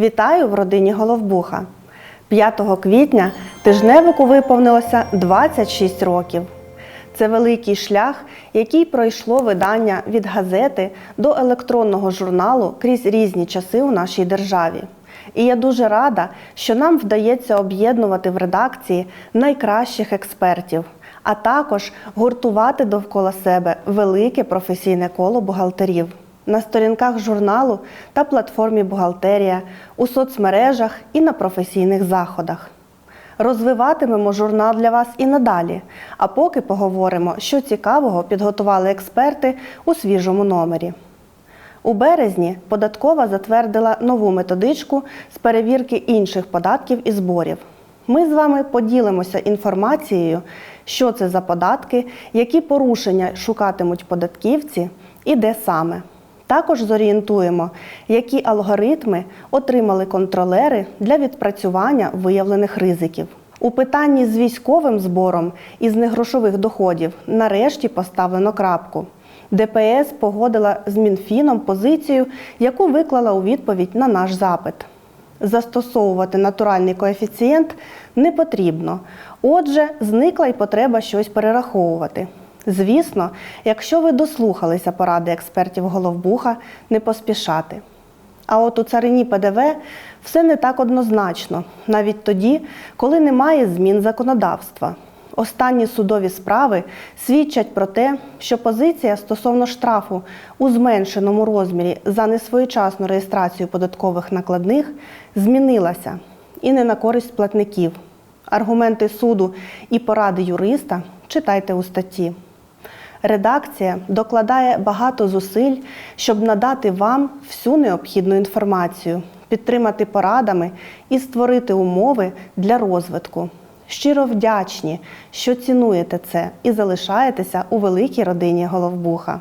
Вітаю в родині Головбуха. 5 квітня тижневику виповнилося 26 років. Це великий шлях, який пройшло видання від газети до електронного журналу крізь різні часи у нашій державі. І я дуже рада, що нам вдається об'єднувати в редакції найкращих експертів, а також гуртувати довкола себе велике професійне коло бухгалтерів на сторінках журналу та платформі Бухгалтерія, у соцмережах і на професійних заходах. Розвиватимемо журнал для вас і надалі. А поки поговоримо, що цікавого підготували експерти у свіжому номері. У березні податкова затвердила нову методичку з перевірки інших податків і зборів. Ми з вами поділимося інформацією, що це за податки, які порушення шукатимуть податківці і де саме. Також зорієнтуємо, які алгоритми отримали контролери для відпрацювання виявлених ризиків. У питанні з військовим збором із негрошових доходів нарешті поставлено крапку. ДПС погодила з Мінфіном позицію, яку виклала у відповідь на наш запит. Застосовувати натуральний коефіцієнт не потрібно. Отже, зникла й потреба щось перераховувати. Звісно, якщо ви дослухалися поради експертів Головбуха, не поспішати. А от у царині ПДВ все не так однозначно, навіть тоді, коли немає змін законодавства. Останні судові справи свідчать про те, що позиція стосовно штрафу у зменшеному розмірі за несвоєчасну реєстрацію податкових накладних змінилася і не на користь платників. Аргументи суду і поради юриста читайте у статті. Редакція докладає багато зусиль, щоб надати вам всю необхідну інформацію, підтримати порадами і створити умови для розвитку. Щиро вдячні, що цінуєте це і залишаєтеся у великій родині Головбуха.